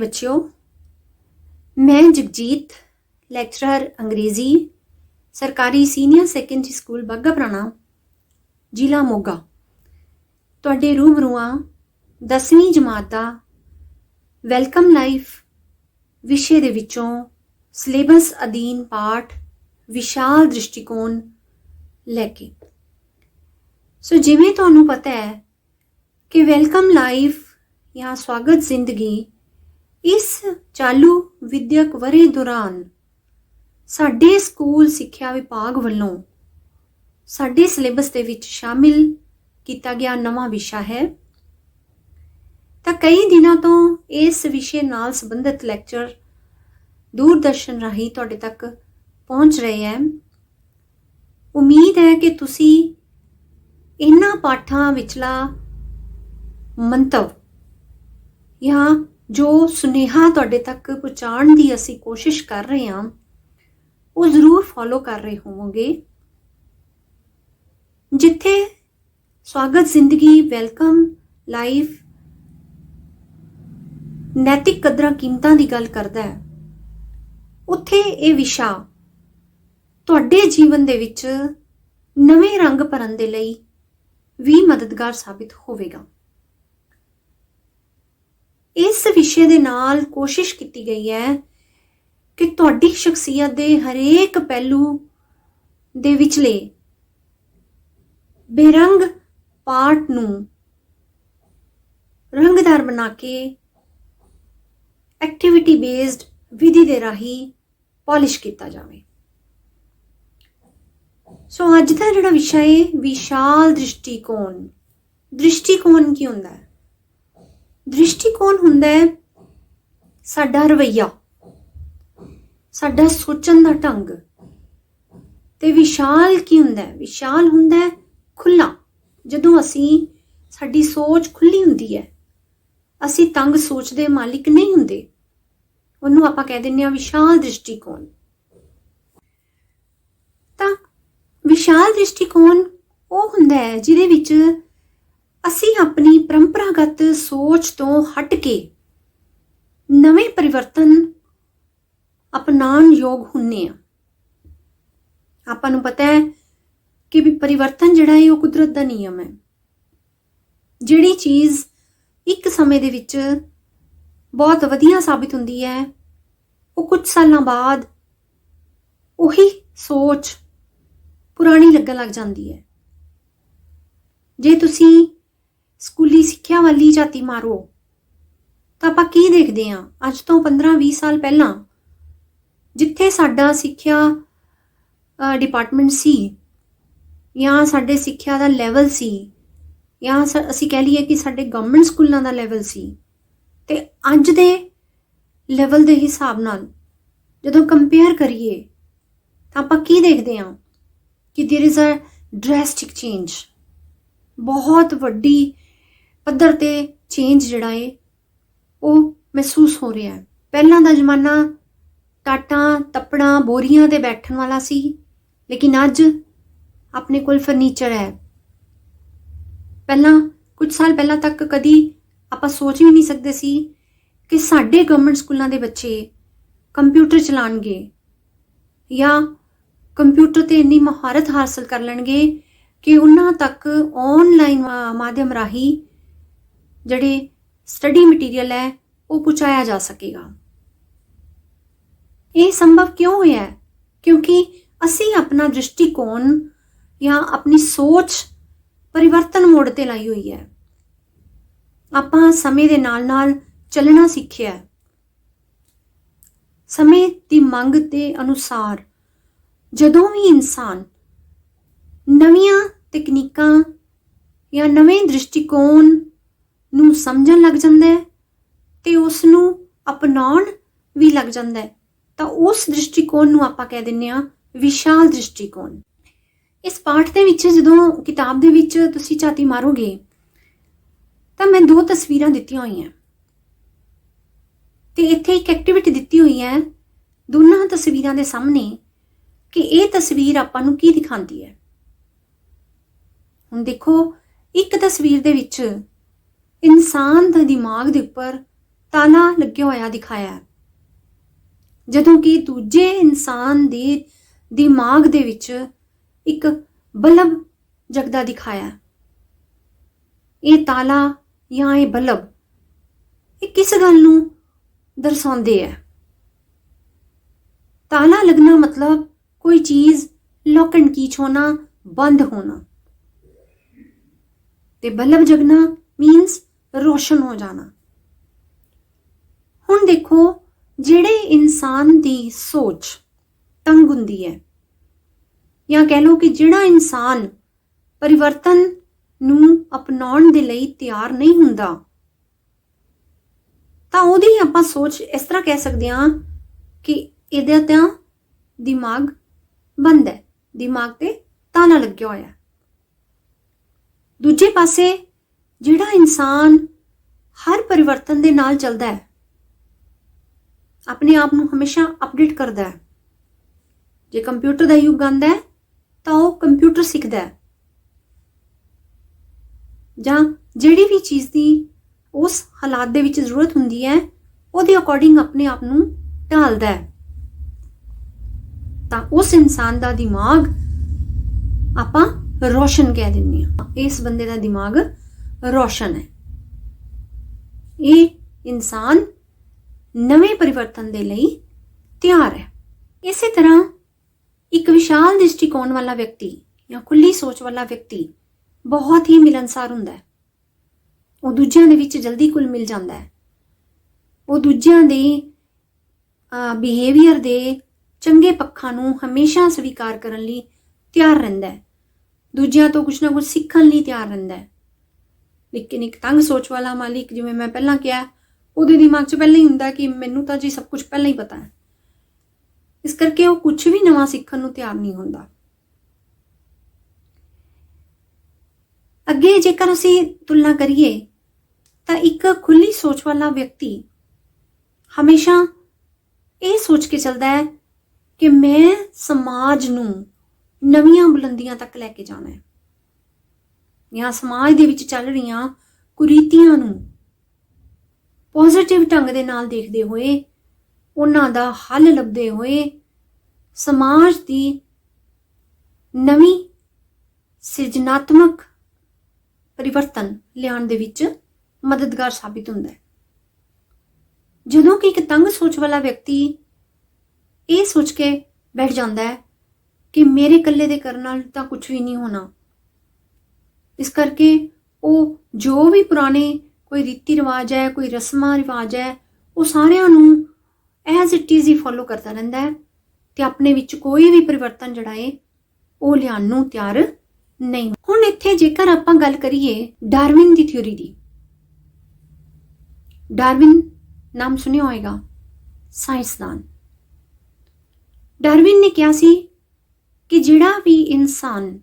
ਬੱਚਿਓ, ਮੈਂ ਜਗਜੀਤ, ਲੈਕਚਰਰ ਅੰਗਰੇਜ਼ੀ, ਸਰਕਾਰੀ ਸੀਨੀਅਰ ਸੈਕੰਡਰੀ ਸਕੂਲ ਬੱਗਾ ਪੁਰਾਣਾ, ਜ਼ਿਲ੍ਹਾ ਮੋਗਾ। ਤੁਹਾਡੇ ਰੂਬਰੂਆਂ 10ਵੀਂ ਜਮਾਤ ਦਾ ਵੈਲਕਮ ਲਾਈਫ ਵਿਸ਼ੇ ਦੇ ਵਿੱਚੋਂ ਸਿਲੇਬਸ ਅਧੀਨ ਪਾਠ ਵਿਸ਼ਾਲ ਦ੍ਰਿਸ਼ਟੀਕੋਣ ਲੈ ਕੇ। ਸੋ ਜਿਵੇਂ ਤੁਹਾਨੂੰ ਪਤਾ ਹੈ ਕਿ ਵੈਲਕਮ ਲਾਈਫ ਜਾਂ ਸਵਾਗਤ ਜ਼ਿੰਦਗੀ ਇਸ ਚਾਲੂ ਵਿਦਿਅਕ ਵਰੇ ਦੌਰਾਨ ਸਾਡੇ ਸਕੂਲ ਸਿੱਖਿਆ ਵਿਭਾਗ ਵੱਲੋਂ ਸਾਡੇ ਸਿਲੇਬਸ ਦੇ ਵਿੱਚ ਸ਼ਾਮਿਲ ਕੀਤਾ ਗਿਆ ਨਵਾਂ ਵਿਸ਼ਾ ਹੈ। ਤਾਂ ਕਈ ਦਿਨਾਂ ਤੋਂ ਇਸ ਵਿਸ਼ੇ ਨਾਲ ਸੰਬੰਧਿਤ ਲੈਕਚਰ ਦੂਰਦਰਸ਼ਨ ਰਾਹੀਂ ਤੁਹਾਡੇ ਤੱਕ ਪਹੁੰਚ ਰਹੇ ਹੈ। ਉਮੀਦ ਹੈ ਕਿ ਤੁਸੀਂ ਇਹਨਾਂ ਪਾਠਾਂ ਵਿਚਲਾ ਮੰਤਵ ਜਾਂ ਜੋ ਸੁਨੇਹਾ ਤੁਹਾਡੇ ਤੱਕ ਪਹੁੰਚਾਉਣ ਦੀ ਅਸੀਂ ਕੋਸ਼ਿਸ਼ ਕਰ ਰਹੇ ਹਾਂ, ਉਹ ਜ਼ਰੂਰ ਫੋਲੋ ਕਰ ਰਹੇ ਹੋਵੋਗੇ। ਜਿੱਥੇ ਸਵਾਗਤ, ਜ਼ਿੰਦਗੀ ਵੈਲਕਮ ਲਾਈਫ ਨੈਤਿਕ ਕਦਰਾਂ, ਕੀਮਤਾਂ ਦੀ ਗੱਲ ਕਰਦਾ ਹੈ, ਉੱਥੇ ਇਹ ਵਿਸ਼ਾ ਤੁਹਾਡੇ ਜੀਵਨ ਦੇ ਵਿੱਚ ਨਵੇਂ ਰੰਗ ਭਰਨ ਦੇ ਲਈ ਵੀ ਮਦਦਗਾਰ ਸਾਬਿਤ ਹੋਵੇਗਾ। ਇਸ ਵਿਸ਼ੇ ਦੇ ਨਾਲ ਕੋਸ਼ਿਸ਼ ਕੀਤੀ ਗਈ ਹੈ ਕਿ ਤੁਹਾਡੀ ਸ਼ਖਸੀਅਤ ਦੇ ਹਰੇਕ ਪਹਿਲੂ ਦੇ ਵਿਚਲੇ ਬੇਰੰਗ ਪਾਰਟ ਨੂੰ ਰੰਗਦਾਰ ਬਣਾ ਕੇ ਐਕਟੀਵਿਟੀ ਬੇਸਡ ਵਿਧੀ ਦੇ ਰਾਹੀਂ ਪਾਲਿਸ਼ ਕੀਤਾ ਜਾਵੇ। ਸੋ ਅੱਜ ਦਾ ਜਿਹੜਾ ਵਿਸ਼ਾ ਹੈ, ਵਿਸ਼ਾਲ ਦ੍ਰਿਸ਼ਟੀਕੋਣ। ਦ੍ਰਿਸ਼ਟੀਕੋਣ ਕੀ ਹੁੰਦਾ ਹੈ? ਦ੍ਰਿਸ਼ਟੀਕੋਣ ਹੁੰਦਾ ਹੈ ਸਾਡਾ ਰਵਈਆ, ਸਾਡਾ ਸੋਚਣ ਦਾ ਢੰਗ। ਤੇ ਵਿਸ਼ਾਲ ਕੀ ਹੁੰਦਾ ਹੈ? ਵਿਸ਼ਾਲ ਹੁੰਦਾ ਹੈ ਖੁੱਲਾ ਜਦੋਂ ਅਸੀਂ ਸਾਡੀ ਸੋਚ ਖੁੱਲੀ ਹੁੰਦੀ ਹੈ, ਅਸੀਂ ਤੰਗ ਸੋਚ ਦੇ ਮਾਲਿਕ ਨਹੀਂ ਹੁੰਦੇ। ਉਹਨੂੰ ਆਪਾਂ ਕਹਿ ਦਿੰਦੇ ਆ ਵਿਸ਼ਾਲ ਦ੍ਰਿਸ਼ਟੀਕੋਣ। ਤਾਂ ਵਿਸ਼ਾਲ ਦ੍ਰਿਸ਼ਟੀਕੋਣ ਉਹ ਹੁੰਦਾ ਹੈ ਜਿਹਦੇ ਵਿੱਚ ਅਸੀਂ ਆਪਣੀ ਪਰੰਪਰਾਗਤ ਸੋਚ ਤੋਂ ਹਟ ਕੇ ਨਵੇਂ ਪਰਿਵਰਤਨ ਅਪਣਾਉਣ ਯੋਗ ਹੁੰਨੇ ਆ। ਆਪਾਂ ਨੂੰ ਪਤਾ ਹੈ ਕਿ ਵੀ ਪਰਿਵਰਤਨ ਜਿਹੜਾ ਹੈ ਉਹ ਕੁਦਰਤ ਦਾ ਨਿਯਮ ਹੈ। ਜਿਹੜੀ ਚੀਜ਼ ਇੱਕ ਸਮੇਂ ਦੇ ਵਿੱਚ ਬਹੁਤ ਵਧੀਆ ਸਾਬਿਤ ਹੁੰਦੀ ਹੈ, ਉਹ ਕੁਝ ਸਾਲਾਂ ਬਾਅਦ ਉਹੀ ਸੋਚ ਪੁਰਾਣੀ ਲੱਗਣ ਲੱਗ ਜਾਂਦੀ ਹੈ। ਜੇ ਤੁਸੀਂ ਸਕੂਲੀ ਸਿੱਖਿਆ ਵਾਲੀ ਜਾਤੀ ਮਾਰੋ ਤਾਂ ਆਪਾਂ ਕੀ ਦੇਖਦੇ ਹਾਂ ਅੱਜ ਤੋਂ 15-20 ਸਾਲ ਪਹਿਲਾਂ ਜਿੱਥੇ ਸਾਡਾ ਸਿੱਖਿਆ ਡਿਪਾਰਟਮੈਂਟ ਸੀ ਜਾਂ ਸਾਡੇ ਸਿੱਖਿਆ ਦਾ ਲੈਵਲ ਸੀ ਜਾਂ ਅਸੀਂ ਕਹਿ ਲਈਏ ਕਿ ਸਾਡੇ ਗਵਰਨਮੈਂਟ ਸਕੂਲਾਂ ਦਾ ਲੈਵਲ ਸੀ ਤੇ ਅੱਜ ਦੇ ਲੈਵਲ ਦੇ ਹਿਸਾਬ ਨਾਲ ਜਦੋਂ ਕੰਪੇਅਰ ਕਰੀਏ ਤਾਂ ਆਪਾਂ ਕੀ ਦੇਖਦੇ ਹਾਂ ਕਿ there is a drastic change ਬਹੁਤ ਵੱਡੀ ਪੱਧਰ ਤੇ ਚੇਂਜ ਜਿਹੜਾ ਹੈ ਉਹ ਮਹਿਸੂਸ ਹੋ ਰਿਹਾ ਹੈ। ਪਹਿਲਾਂ ਦਾ ਜ਼ਮਾਨਾ ਟਾਟਾਂ, ਤੱਪੜਾਂ, ਬੋਰੀਆਂ ਤੇ ਬੈਠਣ ਵਾਲਾ ਸੀ, ਲੇਕਿਨ ਅੱਜ ਆਪਣੇ ਕੋਲ ਫਰਨੀਚਰ ਹੈ। ਪਹਿਲਾਂ, ਕੁਝ ਸਾਲ ਪਹਿਲਾਂ ਤੱਕ ਕਦੀ ਆਪਾਂ ਸੋਚ ਵੀ ਨਹੀਂ ਸਕਦੇ ਸੀ ਕਿ ਸਾਡੇ ਗਵਰਨਮੈਂਟ ਸਕੂਲਾਂ ਦੇ ਬੱਚੇ ਕੰਪਿਊਟਰ ਚਲਾਣਗੇ ਜਾਂ ਕੰਪਿਊਟਰ ਤੇ ਇੰਨੀ ਮਹਾਰਤ ਹਾਸਲ ਕਰ ਲੈਣਗੇ ਕਿ ਉਹਨਾਂ ਤੱਕ ਆਨਲਾਈਨ ਮਾਧਿਅਮ ਰਾਹੀਂ ਜਿਹੜੇ ਸਟੱਡੀ ਮਟੀਰੀਅਲ ਹੈ, ਉਹ ਪਹੁੰਚਾਇਆ ਜਾ ਸਕੇਗਾ। ਇਹ ਸੰਭਵ ਕਿਉਂ ਹੋਇਆ? ਹੈ ਕਿਉਂਕਿ ਅਸੀਂ ਆਪਣਾ ਦ੍ਰਿਸ਼ਟੀਕੋਣ ਜਾਂ ਆਪਣੀ ਸੋਚ ਪਰਿਵਰਤਨ ਮੋੜ ਤੇ ਲਾਈ ਹੋਈ ਹੈ। ਆਪਾਂ ਸਮੇਂ ਦੇ ਨਾਲ-ਨਾਲ ਚੱਲਣਾ ਸਿੱਖਿਆ ਹੈ। ਸਮੇਂ ਦੀ ਮੰਗ ਦੇ ਅਨੁਸਾਰ ਜਦੋਂ ਵੀ ਇਨਸਾਨ ਨਵੀਆਂ ਤਕਨੀਕਾਂ ਜਾਂ ਨਵੇਂ ਦ੍ਰਿਸ਼ਟੀਕੋਣ ਨੂੰ ਸਮਝਣ ਲੱਗ ਜਾਂਦਾ ਹੈ ਤੇ ਉਸ ਨੂੰ ਅਪਣਾਉਣ ਵੀ ਲੱਗ ਜਾਂਦਾ ਹੈ। ਤਾਂ ਉਸ ਦ੍ਰਿਸ਼ਟੀਕੋਣ ਨੂੰ ਆਪਾਂ ਕਹਿ ਦਿੰਨੇ ਆ ਵਿਸ਼ਾਲ ਦ੍ਰਿਸ਼ਟੀਕੋਣ। ਇਸ ਪਾਠ ਦੇ ਵਿੱਚ ਜਦੋਂ ਕਿਤਾਬ ਦੇ ਵਿੱਚ ਤੁਸੀਂ ਝਾਤੀ ਮਾਰੋਗੇ, ਤਾਂ ਮੈਂ ਦੋ ਤਸਵੀਰਾਂ ਦਿੱਤੀਆਂ ਹੋਈਆਂ। ਤੇ ਇੱਥੇ ਇੱਕ ਐਕਟੀਵਿਟੀ ਦਿੱਤੀ ਹੋਈ ਹੈ ਦੋਨਾਂ ਤਸਵੀਰਾਂ ਦੇ ਸਾਹਮਣੇ ਕਿ ਇਹ ਤਸਵੀਰ ਆਪਾਂ ਨੂੰ ਕੀ ਦਿਖਾਉਂਦੀ ਹੈ। ਹੁਣ ਦੇਖੋ, ਇੱਕ ਤਸਵੀਰ ਦੇ ਵਿੱਚ ਇਨਸਾਨ ਦਾ ਦਿਮਾਗ ਦੇ ਉੱਪਰ ਤਾਲਾ ਲੱਗਿਆ ਹੋਇਆ ਦਿਖਾਇਆ ਜਦੋਂ ਕਿ ਦੂਜੇ ਇਨਸਾਨ ਦੇ ਦਿਮਾਗ ਦੇ ਵਿੱਚ ਇੱਕ ਬਲਬ ਜਗਦਾ ਦਿਖਾਇਆ ਇਹ ਤਾਲਾ ਜਾਂ ਇਹ ਬਲਬ ਇਹ ਕਿਸ ਗੱਲ ਨੂੰ ਦਰਸਾਉਂਦੇ ਹੈ? ਤਾਲਾ ਲੱਗਣਾ ਮਤਲਬ ਕੋਈ ਚੀਜ਼ ਲੌਕ ਐਂਡ ਕੀਚ ਹੋਣਾ, ਬੰਦ ਹੋਣਾ। ਤੇ ਬਲਬ ਜਗਣਾ ਮੀਨਸ ਰੋਸ਼ਨ ਹੋ ਜਾਣਾ। ਹੁਣ ਦੇਖੋ, ਜਿਹੜੇ ਇਨਸਾਨ ਦੀ ਸੋਚ ਤੰਗ ਹੁੰਦੀ ਹੈ, ਜਾਂ ਕਹਿ ਲਓ ਕਿ ਜਿਹੜਾ ਇਨਸਾਨ ਪਰਿਵਰਤਨ ਨੂੰ ਅਪਣਾਉਣ ਦੇ ਲਈ ਤਿਆਰ ਨਹੀਂ ਹੁੰਦਾ, ਤਾਂ ਉਹਦੀ ਆਪਾਂ ਸੋਚ ਇਸ ਤਰ੍ਹਾਂ ਕਹਿ ਸਕਦੇ ਹਾਂ ਕਿ ਇਹਦਾ ਤਾਂ ਦਿਮਾਗ ਬੰਦ ਹੈ, ਦਿਮਾਗ ਤੇ ਤਾਲਾ ਲੱਗਿਆ ਹੋਇਆ ਦੂਜੇ ਪਾਸੇ ਜਿਹੜਾ ਇਨਸਾਨ ਹਰ ਪਰਿਵਰਤਨ ਦੇ ਨਾਲ ਚੱਲਦਾ ਹੈ, ਆਪਣੇ ਆਪ ਨੂੰ ਹਮੇਸ਼ਾ ਅਪਡੇਟ ਕਰਦਾ ਹੈ। ਜੇ ਕੰਪਿਊਟਰ ਦਾ ਯੁੱਗ ਆਂਦਾ ਹੈ, ਤਾਂ ਉਹ ਕੰਪਿਊਟਰ ਸਿੱਖਦਾ ਹੈ। ਜਾਂ ਜਿਹੜੀ ਵੀ ਚੀਜ਼ ਦੀ ਉਸ ਹਾਲਾਤ ਦੇ ਵਿੱਚ ਜ਼ਰੂਰਤ ਹੁੰਦੀ ਹੈ, ਉਹਦੇ ਅਕੋਰਡਿੰਗ ਆਪਣੇ ਆਪ ਨੂੰ ਢਾਲਦਾ ਹੈ। ਤਾਂ ਉਸ ਇਨਸਾਨ ਦਾ ਦਿਮਾਗ ਆਪਾਂ ਰੋਸ਼ਨ ਕਹਿ ਦਿੰਦੇ ਹਾਂ। ਇਸ ਬੰਦੇ ਦਾ ਦਿਮਾਗ ਰੋਸ਼ਨ ਹੈ। ਇਹ ਇਨਸਾਨ ਨਵੇਂ ਪਰਿਵਰਤਨ ਦੇ ਲਈ ਤਿਆਰ ਹੈ। ਇਸੇ ਤਰ੍ਹਾਂ ਇੱਕ ਵਿਸ਼ਾਲ ਦ੍ਰਿਸ਼ਟੀਕੋਣ ਵਾਲਾ ਵਿਅਕਤੀ ਜਾਂ ਖੁੱਲੀ ਸੋਚ ਵਾਲਾ ਵਿਅਕਤੀ ਬਹੁਤ ਹੀ ਮਿਲਨਸਾਰ ਹੁੰਦਾ ਹੈ। ਉਹ ਦੂਜਿਆਂ ਦੇ ਵਿੱਚ ਜਲਦੀ ਕੁਲ ਮਿਲ ਜਾਂਦਾ ਹੈ। ਉਹ ਦੂਜਿਆਂ ਦੇ ਬਿਹੇਵੀਅਰ ਦੇ ਚੰਗੇ ਪੱਖਾਂ ਨੂੰ ਹਮੇਸ਼ਾ ਸਵੀਕਾਰ ਕਰਨ ਲਈ ਤਿਆਰ ਰਹਿੰਦਾ ਹੈ। ਦੂਜਿਆਂ ਤੋਂ ਕੁਝ ਨਾ ਕੁਝ ਸਿੱਖਣ ਲਈ ਤਿਆਰ ਰਹਿੰਦਾ ਹੈ। ਲੇਕਿਨ ਇੱਕ ਤੰਗ ਸੋਚ ਵਾਲਾ ਮਾਲਿਕ, ਜਿਵੇਂ ਮੈਂ ਪਹਿਲਾਂ ਕਿਹਾ, ਉਹਦੇ ਦਿਮਾਗ 'ਚ ਪਹਿਲਾਂ ਹੀ ਹੁੰਦਾ ਕਿ ਮੈਨੂੰ ਤਾਂ ਜੀ ਸਭ ਕੁਝ ਪਹਿਲਾਂ ਹੀ ਪਤਾ ਹੈ। ਇਸ ਕਰਕੇ ਉਹ ਕੁਝ ਵੀ ਨਵਾਂ ਸਿੱਖਣ ਨੂੰ ਤਿਆਰ ਨਹੀਂ ਹੁੰਦਾ। ਅੱਗੇ ਜੇਕਰ ਅਸੀਂ ਤੁਲਨਾ ਕਰੀਏ, ਤਾਂ ਇੱਕ ਖੁੱਲੀ ਸੋਚ ਵਾਲਾ ਵਿਅਕਤੀ ਹਮੇਸ਼ਾ ਇਹ ਸੋਚ ਕੇ ਚੱਲਦਾ ਹੈ ਕਿ ਮੈਂ ਸਮਾਜ ਨੂੰ ਨਵੀਆਂ ਬੁਲੰਦੀਆਂ ਤੱਕ ਲੈ ਕੇ ਜਾਣਾ ਹੈ। ਜਾਂ ਸਮਾਜ ਦੇ ਵਿੱਚ ਚੱਲ ਰਹੀਆਂ ਕੁਰੀਤੀਆਂ ਨੂੰ ਪੋਜ਼ਿਟਿਵ ਢੰਗ ਦੇ ਨਾਲ ਦੇਖਦੇ ਹੋਏ, ਉਹਨਾਂ ਦਾ ਹੱਲ ਲੱਭਦੇ ਹੋਏ ਸਮਾਜ ਦੀ ਨਵੀਂ ਸਿਰਜਣਾਤਮਕ ਪਰਿਵਰਤਨ ਲਿਆਉਣ ਦੇ ਵਿੱਚ ਮਦਦਗਾਰ ਸਾਬਿਤ ਹੁੰਦਾ ਹੈ। ਜਦੋਂ ਕਿ ਇੱਕ ਤੰਗ ਸੋਚ ਵਾਲਾ ਵਿਅਕਤੀ ਇਹ ਸੋਚ ਕੇ ਬੈਠ ਜਾਂਦਾ ਹੈ ਕਿ ਮੇਰੇ ਇਕੱਲੇ ਦੇ ਕਰਨ ਨਾਲ ਤਾਂ ਕੁਝ ਵੀ ਨਹੀਂ ਹੋਣਾ। ਇਸ ਕਰਕੇ ਉਹ ਜੋ ਵੀ ਪੁਰਾਣੇ ਕੋਈ ਰੀਤੀ ਰਿਵਾਜ ਹੈ, ਕੋਈ ਰਸਮਾਂ ਰਿਵਾਜ ਹੈ, ਉਹ ਸਾਰਿਆਂ ਨੂੰ ਐਜ਼ ਇਟ ਇਜ਼ ਹੀ ਫੋਲੋ ਕਰਦਾ ਰਹਿੰਦਾ ਹੈ ਤੇ ਆਪਣੇ ਵਿੱਚ ਕੋਈ ਵੀ ਪਰਿਵਰਤਨ ਜਿਹੜਾ ਹੈ ਉਹ ਲਿਆਉਣ ਨੂੰ ਤਿਆਰ ਨਹੀਂ ਹੁਣ ਇੱਥੇ ਜੇਕਰ ਆਪਾਂ ਗੱਲ ਕਰੀਏ ਡਾਰਵਿਨ ਦੀ ਥਿਊਰੀ ਦੀ। ਡਾਰਵਿਨ, ਨਾਮ ਸੁਣਿਆ ਹੋਵੇਗਾ ਸਾਇੰਸਦਾਨ ਡਾਰਵਿਨ ਨੇ ਕਿਹਾ ਸੀ ਕਿ ਜਿਹੜਾ ਵੀ ਇਨਸਾਨ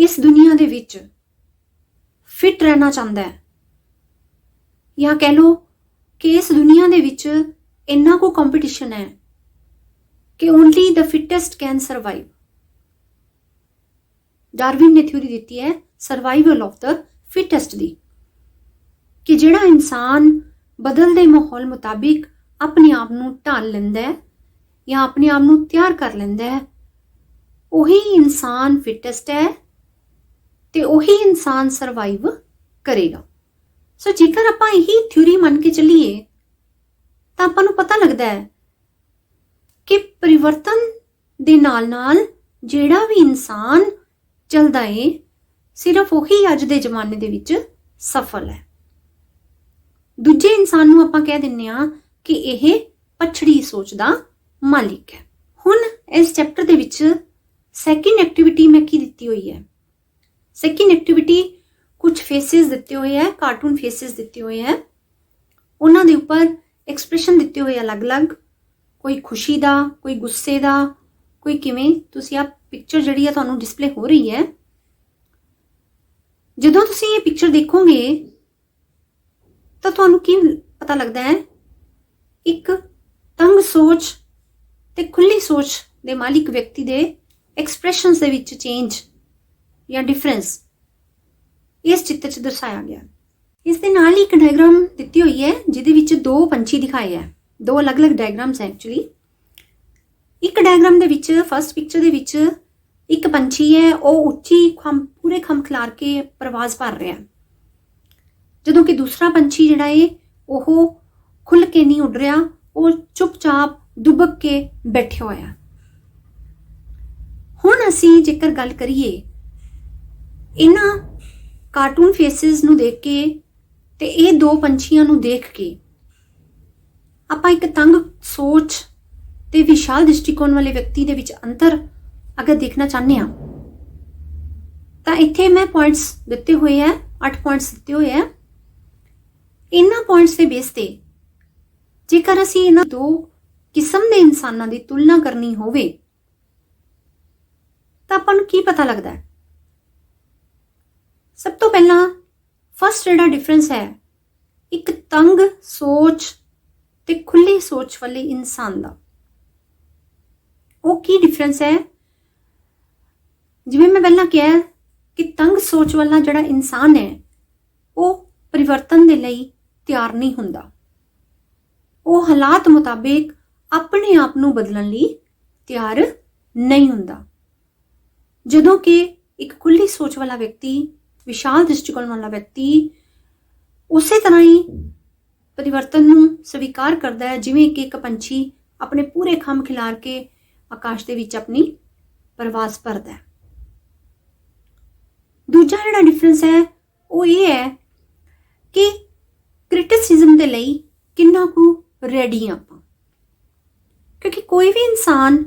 ਇਸ ਦੁਨੀਆ ਦੇ ਵਿੱਚ ਫਿਟ ਰਹਿਣਾ ਚਾਹੁੰਦਾ ਹੈ। ਜਾਂ ਕਹਿ ਲਓ ਕਿ ਇਸ ਦੁਨੀਆ ਦੇ ਵਿੱਚ ਇੰਨਾ ਕੋ ਕੰਪੀਟੀਸ਼ਨ ਹੈ ਕਿ only the fittest can survive Darwin ਨੇ ਥਿਊਰੀ ਦਿੱਤੀ ਹੈ ਸਰਵਾਈਵਲ ਆਫ ਦ ਫਿਟੈਸਟ ਦੀ ਕਿ ਜਿਹੜਾ ਇਨਸਾਨ ਬਦਲਦੇ ਮਾਹੌਲ ਮੁਤਾਬਿਕ ਆਪਣੇ ਆਪ ਨੂੰ ਢਾਲ ਲੈਂਦਾ ਹੈ ਜਾਂ ਆਪਣੇ ਆਪ ਨੂੰ ਤਿਆਰ ਕਰ ਲੈਂਦਾ ਹੈ, ਉਹੀ ਇਨਸਾਨ ਫਿਟੈਸਟ ਹੈ ਤੇ ਉਹੀ ਇਨਸਾਨ ਸਰਵਾਈਵ ਕਰੇਗਾ। ਸੋ ਜੇਕਰ ਆਪਾਂ ਇਹੀ ਥਿਉਰੀ ਮੰਨ ਕੇ ਚੱਲੀਏ, ਤਾਂ ਆਪਾਂ ਨੂੰ ਪਤਾ ਲੱਗਦਾ ਹੈ ਕਿ ਪਰਿਵਰਤਨ ਦੇ ਨਾਲ-ਨਾਲ ਜਿਹੜਾ ਵੀ ਇਨਸਾਨ ਚੱਲਦਾ ਏ, ਸਿਰਫ ਉਹੀ ਅੱਜ ਦੇ ਜ਼ਮਾਨੇ ਦੇ ਵਿੱਚ ਸਫਲ ਹੈ। ਦੂਜੇ ਇਨਸਾਨ ਨੂੰ ਆਪਾਂ ਕਹਿ ਦਿੰਨੇ ਆ ਕਿ ਇਹ ਪਛੜੀ ਸੋਚ ਦਾ ਮਾਲਿਕ ਹੈ। ਹੁਣ ਇਸ ਚੈਪਟਰ ਦੇ ਵਿੱਚ ਸੈਕਿੰਡ ਐਕਟੀਵਿਟੀ ਮੈਂ ਕੀ ਦਿੱਤੀ ਹੋਈ ਹੈ? ਸੈਕਿੰਡ ਐਕਟੀਵਿਟੀ ਕੁਝ ਫੇਸਿਸ ਦਿੱਤੇ ਹੋਏ ਹੈ ਕਾਰਟੂਨ ਫੇਸਿਸ ਦਿੱਤੇ ਹੋਏ ਹੈ। ਉਹਨਾਂ ਦੇ ਉੱਪਰ ਐਕਸਪ੍ਰੈਸ਼ਨ ਦਿੱਤੇ ਹੋਏ ਅਲੱਗ-ਅਲੱਗ, ਕੋਈ ਖੁਸ਼ੀ ਦਾ, ਕੋਈ ਗੁੱਸੇ ਦਾ, ਕੋਈ ਕਿਵੇਂ, ਤੁਸੀਂ ਆ ਪਿਕਚਰ ਜਿਹੜੀ ਆ ਤੁਹਾਨੂੰ ਡਿਸਪਲੇ ਹੋ ਰਹੀ ਹੈ। ਜਦੋਂ ਤੁਸੀਂ ਇਹ ਪਿਕਚਰ ਦੇਖੋਗੇ, ਤਾਂ ਤੁਹਾਨੂੰ ਕੀ ਪਤਾ ਲੱਗਦਾ ਹੈ? ਇੱਕ ਤੰਗ ਸੋਚ ਤੇ ਖੁੱਲੀ ਸੋਚ ਦੇ ਮਾਲਿਕ ਵਿਅਕਤੀ ਦੇ ਐਕਸਪ੍ਰੈਸ਼ਨਸ ਦੇ ਵਿੱਚ ਚੇਂਜ ਜਾਂ ਡਿਫਰੈਂਸ ਇਸ ਚਿੱਤਰ 'ਚ ਦਰਸਾਇਆ ਗਿਆ। ਇਸ ਦੇ ਨਾਲ ਹੀ ਇੱਕ ਡਾਇਗਰਾਮ ਦਿੱਤੀ ਹੋਈ ਹੈ, ਜਿਹਦੇ ਵਿੱਚ ਦੋ ਪੰਛੀ ਦਿਖਾਏ ਹੈ। ਦੋ ਅਲੱਗ-ਅਲੱਗ ਡਾਇਗਰਾਮਸ ਹੈ ਐਕਚੁਅਲੀ ਇੱਕ ਡਾਇਗਰਾਮ ਦੇ ਵਿੱਚ ਫਰਸਟ ਪਿਕਚਰ ਦੇ ਵਿੱਚ ਇੱਕ ਪੰਛੀ ਹੈ, ਉਹ ਉੱਚੀ ਖੰਭ, ਪੂਰੇ ਖੰਭ ਖਿਲਾਰ ਕੇ ਪ੍ਰਵਾਜ਼ ਭਰ ਰਿਹਾ ਹੈ। ਜਦੋਂ ਕਿ ਦੂਸਰਾ ਪੰਛੀ ਜਿਹੜਾ ਏ, ਉਹ ਖੁੱਲ ਕੇ ਨਹੀਂ ਉੱਡ ਰਿਹਾ, ਉਹ ਚੁੱਪਚਾਪ ਦੁਬਕ ਕੇ ਬੈਠਿਆ ਹੋਇਆ ਹੁਣ ਅਸੀਂ ਜੇਕਰ ਗੱਲ ਕਰੀਏ ਇਹਨਾਂ ਕਾਰਟੂਨ ਫੇਸਿਸ ਨੂੰ ਦੇਖ ਕੇ ਤੇ ਇਹ ਦੋ ਪੰਛੀਆਂ ਨੂੰ ਦੇਖ ਕੇ ਆਪਾਂ ਇੱਕ ਤੰਗ ਸੋਚ ਤੇ ਵਿਸ਼ਾਲ ਦ੍ਰਿਸ਼ਟੀਕੋਣ ਵਾਲੇ ਵਿਅਕਤੀ ਦੇ ਵਿੱਚ ਅੰਤਰ ਅਗਰ ਦੇਖਣਾ ਚਾਹੁੰਦੇ ਆ ਤਾਂ ਇੱਥੇ ਮੈਂ ਪੁਆਇੰਟਸ ਦਿੱਤੇ ਹੋਏ ਆ 8 ਪੁਆਇੰਟਸ ਦਿੱਤੇ ਹੋਏ ਆ ਇਹਨਾਂ ਪੁਆਇੰਟਸ ਦੇ ਬੇਸ ਤੇ ਜੇਕਰ ਅਸੀਂ ਇਹਨਾਂ ਦੋ ਕਿਸਮ ਦੇ ਇਨਸਾਨਾਂ ਦੀ ਤੁਲਨਾ ਕਰਨੀ ਹੋਵੇ, ਤਾਂ ਆਪਾਂ ਨੂੰ ਕੀ ਪਤਾ ਲੱਗਦਾ ਹੈ? ਸਭ ਤੋਂ ਪਹਿਲਾਂ ਫਸਟ ਜਿਹੜਾ ਡਿਫਰੈਂਸ ਹੈ, ਇੱਕ ਤੰਗ ਸੋਚ ਤੇ ਖੁੱਲੀ ਸੋਚ ਵਾਲੇ ਇਨਸਾਨ ਦਾ। ਉਹ ਕੀ ਡਿਫਰੈਂਸ ਹੈ? ਜਿਵੇਂ ਮੈਂ ਪਹਿਲਾਂ ਕਿਹਾ ਕਿ ਤੰਗ ਸੋਚ ਵਾਲਾ ਜਿਹੜਾ ਇਨਸਾਨ ਹੈ, ਉਹ ਪਰਿਵਰਤਨ ਦੇ ਲਈ ਤਿਆਰ ਨਹੀਂ ਹੁੰਦਾ। ਉਹ ਹਾਲਾਤ ਮੁਤਾਬਿਕ ਆਪਣੇ ਆਪ ਨੂੰ ਬਦਲਣ ਲਈ ਤਿਆਰ ਨਹੀਂ ਹੁੰਦਾ। ਜਦੋਂ ਕਿ ਇੱਕ ਖੁੱਲੀ ਸੋਚ ਵਾਲਾ ਵਿਅਕਤੀ ਵਿਸ਼ਾਲ ਦ੍ਰਿਸ਼ਟੀਕੋਣ ਵਾਲਾ ਵਿਅਕਤੀ ਉਸੇ ਤਰ੍ਹਾਂ ਹੀ ਪਰਿਵਰਤਨ ਨੂੰ ਸਵੀਕਾਰ ਕਰਦਾ ਹੈ, ਜਿਵੇਂ ਕਿ ਇੱਕ ਪੰਛੀ ਆਪਣੇ ਪੂਰੇ ਖੰਭ ਖਿਲਾਰ ਕੇ ਆਕਾਸ਼ ਦੇ ਵਿੱਚ ਆਪਣੀ ਪ੍ਰਵਾਸ ਭਰਦਾ ਹੈ। ਦੂਜਾ ਜਿਹੜਾ ਡਿਫਰੈਂਸ ਹੈ, ਉਹ ਇਹ ਹੈ ਕਿ ਕ੍ਰਿਟਿਸਿਜ਼ਮ ਦੇ ਲਈ ਕਿੰਨਾ ਕੁ ਰੈਡੀ ਆਪਾਂ। ਕਿਉਂਕਿ ਕੋਈ ਵੀ ਇਨਸਾਨ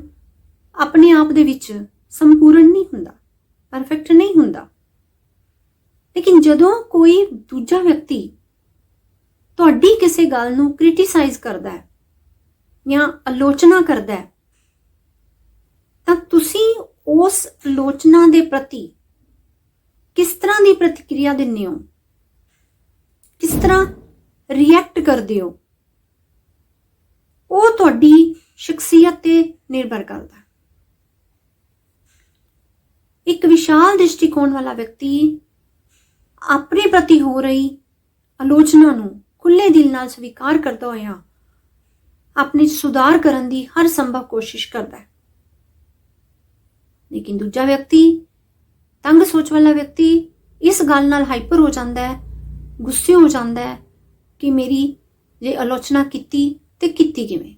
ਆਪਣੇ ਆਪ ਦੇ ਵਿੱਚ ਸੰਪੂਰਨ ਨਹੀਂ ਹੁੰਦਾ ਪਰਫੈਕਟ ਨਹੀਂ ਹੁੰਦਾ। ਲੇਕਿਨ ਜਦੋਂ ਕੋਈ ਦੂਜਾ ਵਿਅਕਤੀ ਤੁਹਾਡੀ ਕਿਸੇ ਗੱਲ ਨੂੰ ਕ੍ਰਿਟਿਸਾਈਜ਼ ਕਰਦਾ ਹੈ ਜਾਂ ਆਲੋਚਨਾ ਕਰਦਾ ਹੈ, ਤਾਂ ਤੁਸੀਂ ਉਸ ਆਲੋਚਨਾ ਦੇ ਪ੍ਰਤੀ ਕਿਸ ਤਰ੍ਹਾਂ ਦੀ ਪ੍ਰਤੀਕਿਰਿਆ ਦਿੰਦੇ ਹੋ? ਕਿਸ ਤਰ੍ਹਾਂ ਰਿਐਕਟ ਕਰਦੇ ਹੋ? ਉਹ ਤੁਹਾਡੀ ਸ਼ਖਸੀਅਤ ਤੇ ਨਿਰਭਰ ਕਰਦਾ ਇੱਕ ਵਿਸ਼ਾਲ ਦ੍ਰਿਸ਼ਟੀਕੋਣ ਵਾਲਾ ਵਿਅਕਤੀ ਆਪਣੇ ਪ੍ਰਤੀ ਹੋ ਰਹੀ ਆਲੋਚਨਾ ਨੂੰ ਖੁੱਲੇ ਦਿਲ ਨਾਲ ਸਵੀਕਾਰ ਕਰਦਾ ਹੋਇਆ ਆਪਣੇ 'ਚ ਸੁਧਾਰ ਕਰਨ ਦੀ ਹਰ ਸੰਭਵ ਕੋਸ਼ਿਸ਼ ਕਰਦਾ ਹੈ। ਲੇਕਿਨ ਦੂਜਾ ਵਿਅਕਤੀ, ਤੰਗ ਸੋਚ ਵਾਲਾ ਵਿਅਕਤੀ ਇਸ ਗੱਲ ਨਾਲ ਹਾਈਪਰ ਹੋ ਜਾਂਦਾ ਹੈ, ਗੁੱਸੇ ਹੋ ਜਾਂਦਾ ਹੈ ਕਿ ਮੇਰੀ ਜੇ ਆਲੋਚਨਾ ਕੀਤੀ ਤੇ ਕੀਤੀ ਕਿਵੇਂ?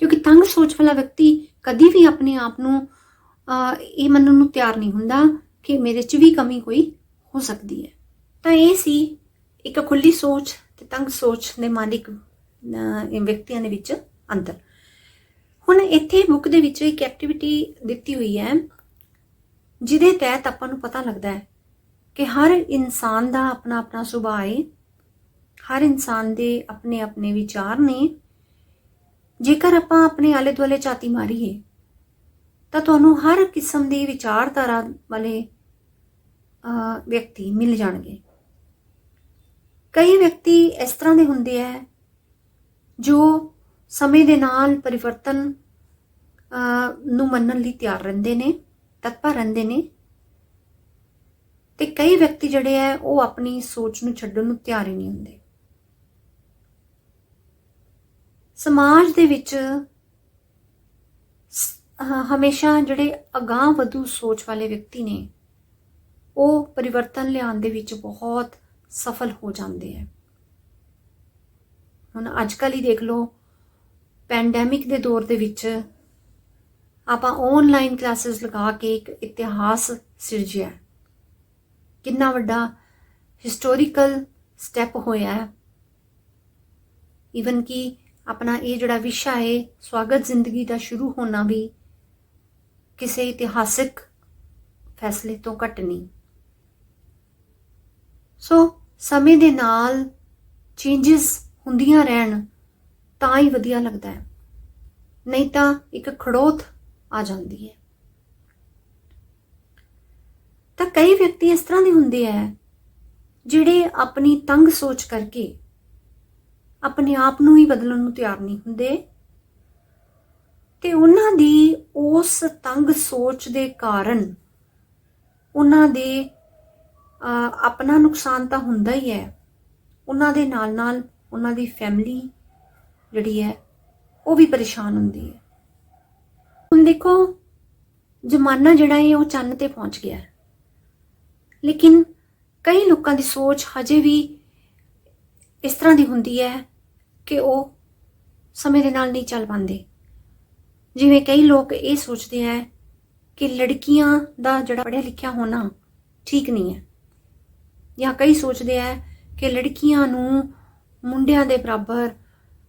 ਕਿਉਂਕਿ ਤੰਗ ਸੋਚ ਵਾਲਾ ਵਿਅਕਤੀ ਕਦੀ ਵੀ ਆਪਣੇ ਆਪ ਨੂੰ ਇਹ ਮੰਨਣ ਨੂੰ ਤਿਆਰ ਨਹੀਂ ਹੁੰਦਾ ਕਿ ਮੇਰੇ 'ਚ ਵੀ ਕਮੀ ਕੋਈ ਹੋ ਸਕਦੀ ਹੈ। ਤਾਂ ਇਹ ਸੀ ਇੱਕ ਖੁੱਲੀ ਸੋਚ ਤੇ ਤੰਗ ਸੋਚ ਦੇ ਮਾਲਿਕ ਵਿਅਕਤੀਆਂ ਦੇ ਵਿੱਚ ਅੰਤਰ। ਹੁਣ ਇੱਥੇ ਬੁੱਕ ਦੇ ਵਿੱਚ ਇੱਕ ਐਕਟੀਵਿਟੀ ਦਿੱਤੀ ਹੋਈ ਹੈ, ਜਿਹਦੇ ਤਹਿਤ ਆਪਾਂ ਨੂੰ ਪਤਾ ਲੱਗਦਾ ਹੈ ਕਿ ਹਰ ਇਨਸਾਨ ਦਾ ਆਪਣਾ ਆਪਣਾ ਸੁਭਾਅ ਹੈ। ਹਰ ਇਨਸਾਨ ਦੇ ਆਪਣੇ ਆਪਣੇ ਵਿਚਾਰ ਨੇ। ਜੇਕਰ ਆਪਾਂ ਆਪਣੇ ਆਲੇ ਦੁਆਲੇ ਝਾਤੀ ਮਾਰੀਏ, ਤਾਂ ਤੁਹਾਨੂੰ ਹਰ ਕਿਸਮ ਦੀ ਵਿਚਾਰਧਾਰਾ ਵਾਲੇ ਵਿਅਕਤੀ ਮਿਲ ਜਾਣਗੇ। ਕਈ ਵਿਅਕਤੀ ਇਸ ਤਰ੍ਹਾਂ ਦੇ ਹੁੰਦੇ ਆ ਜੋ ਸਮੇਂ ਦੇ ਨਾਲ ਪਰਿਵਰਤਨ ਨੂੰ ਮੰਨਣ ਲਈ ਤਿਆਰ ਰਹਿੰਦੇ ਨੇ, ਤਤਪਰ ਰਹਿੰਦੇ ਨੇ। ਤੇ ਕਈ ਵਿਅਕਤੀ ਜਿਹੜੇ ਆ, ਉਹ ਆਪਣੀ ਸੋਚ ਨੂੰ ਛੱਡਣ ਨੂੰ ਤਿਆਰ ਹੀ ਨਹੀਂ ਹੁੰਦੇ। ਸਮਾਜ ਦੇ ਵਿੱਚ ਹਮੇਸ਼ਾ ਜਿਹੜੇ ਅਗਾਹ ਵਧੂ ਸੋਚ ਵਾਲੇ ਵਿਅਕਤੀ ਨੇ ਉਹ ਪਰਿਵਰਤਨ ਲਿਆਉਣ ਦੇ ਵਿੱਚ ਬਹੁਤ ਸਫਲ ਹੋ ਜਾਂਦੇ ਹੈ। ਹੁਣ ਅੱਜ ਕੱਲ੍ਹ ਹੀ ਦੇਖ ਲਓ ਪੈਂਡੈਮਿਕ ਦੇ ਦੌਰ ਦੇ ਵਿੱਚ ਆਪਾਂ ਆਨਲਾਈਨ ਕਲਾਸਿਸ ਲਗਾ ਕੇ ਇੱਕ ਇਤਿਹਾਸ ਸਿਰਜਿਆ। ਕਿੰਨਾ ਵੱਡਾ ਹਿਸਟੋਰੀਕਲ ਸਟੈਪ ਹੋਇਆ ਹੈ। ਇਵਨ ਕਿ ਆਪਣਾ ਇਹ ਜਿਹੜਾ ਵਿਸ਼ਾ ਹੈ, ਸਵਾਗਤ ਜ਼ਿੰਦਗੀ ਦਾ ਸ਼ੁਰੂ ਹੋਣਾ ਵੀ ਕਿਸੇ ਇਤਿਹਾਸਿਕ ਫੈਸਲੇ ਤੋਂ ਘੱਟ ਨਹੀਂ। ਸੋ ਸਮੇਂ ਦੇ ਨਾਲ ਚੇਂजेस ਹੁੰਦੀਆਂ ਰਹਿਣ, ਤਾਂ ਹੀ ਵਧੀਆ ਲੱਗਦਾ ਹੈ। ਨਹੀਂ ਤਾਂ ਇੱਕ ਖੜੋਤ ਆ ਜਾਂਦੀ ਹੈ। ਤਾਂ ਕਈ ਵਿਅਕਤੀ ਇਸ ਤਰ੍ਹਾਂ ਦੇ ਹੁੰਦੇ ਆ ਜਿਹੜੇ ਆਪਣੀ ਤੰਗ ਸੋਚ ਕਰਕੇ ਆਪਣੇ ਆਪ ਨੂੰ ਹੀ ਬਦਲਣ ਨੂੰ ਤਿਆਰ ਨਹੀਂ ਹੁੰਦੇ ਤੇ ਉਹਨਾਂ ਦੀ ਉਸ ਤੰਗ ਸੋਚ ਦੇ ਕਾਰਨ ਉਹਨਾਂ ਦੇ ਆਪਣਾ ਨੁਕਸਾਨ ਤਾਂ ਹੁੰਦਾ ਹੀ ਹੈ। ਉਹਨਾਂ ਦੇ ਨਾਲ ਨਾਲ ਉਹਨਾਂ ਦੀ ਫੈਮਿਲੀ ਜਿਹੜੀ ਹੈ, ਉਹ ਵੀ ਪਰੇਸ਼ਾਨ ਹੁੰਦੀ ਹੈ। ਹੁਣ ਦੇਖੋ, ਜ਼ਮਾਨਾ ਜਿਹੜਾ ਹੈ, ਉਹ ਚੰਨ ਤੇ ਪਹੁੰਚ ਗਿਆ ਹੈ। ਲੇਕਿਨ ਕਈ ਲੋਕਾਂ ਦੀ ਸੋਚ ਹਜੇ ਵੀ ਇਸ ਤਰ੍ਹਾਂ ਦੀ ਹੁੰਦੀ ਹੈ ਕਿ ਉਹ ਸਮੇਂ ਦੇ ਨਾਲ ਨਹੀਂ ਚੱਲ ਪਾਉਂਦੇ। ਜਿਵੇਂ ਕਈ ਲੋਕ ਇਹ ਸੋਚਦੇ ਹੈ ਕਿ ਲੜਕੀਆਂ ਦਾ ਜਿਹੜਾ ਪੜ੍ਹਿਆ ਲਿਖਿਆ ਹੋਣਾ ਠੀਕ ਨਹੀਂ ਹੈ। ਜਾਂ ਕਈ ਸੋਚਦੇ ਹੈ ਕਿ ਲੜਕੀਆਂ ਨੂੰ ਮੁੰਡਿਆਂ ਦੇ ਬਰਾਬਰ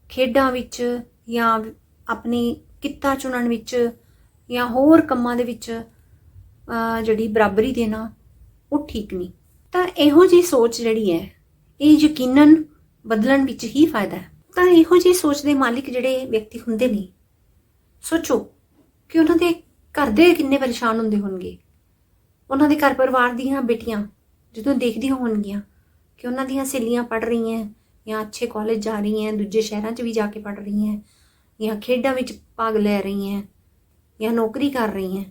ਖੇਡਾਂ ਵਿੱਚ ਜਾਂ ਆਪਣੀ ਕਿੱਤਾ ਚੁਣਨ ਵਿੱਚ ਜਾਂ ਹੋਰ ਕੰਮਾਂ ਦੇ ਵਿੱਚ ਜਿਹੜੀ ਬਰਾਬਰੀ ਦੇਣਾ ਉਹ ਠੀਕ ਨਹੀਂ। ਤਾਂ ਇਹੋ ਜੀ ਸੋਚ ਜਿਹੜੀ ਹੈ, ਇਹ ਯਕੀਨਨ ਬਦਲਣ ਵਿੱਚ ਹੀ ਫਾਇਦਾ ਹੈ। ਤਾਂ ਇਹੋ ਜੀ ਸੋਚ ਦੇ ਮਾਲਿਕ ਜਿਹੜੇ ਵਿਅਕਤੀ ਹੁੰਦੇ ਨੇ, ਸੋਚੋ ਕਿ ਉਹਨਾਂ ਦੇ ਘਰ ਦੇ ਕਿੰਨੇ ਪਰੇਸ਼ਾਨ ਹੁੰਦੇ ਹੋਣਗੇ। ਉਹਨਾਂ ਦੇ ਘਰ ਪਰਿਵਾਰ ਦੀਆਂ ਬੇਟੀਆਂ ਜਦੋਂ ਦੇਖਦੀਆਂ ਹੋਣਗੀਆਂ ਕਿ ਉਹਨਾਂ ਦੀਆਂ ਸਹੇਲੀਆਂ ਪੜ ਰਹੀਆਂ ਜਾਂ ਅੱਛੇ ਕਾਲਜ ਜਾ ਰਹੀਆਂ ਦੂਜੇ ਸ਼ਹਿਰਾਂ 'ਚ ਵੀ ਜਾ ਕੇ ਪੜ ਰਹੀਆਂ ਜਾਂ ਖੇਡਾਂ ਵਿੱਚ ਭਾਗ ਲੈ ਰਹੀਆਂ ਜਾਂ ਨੌਕਰੀ ਕਰ ਰਹੀਆਂ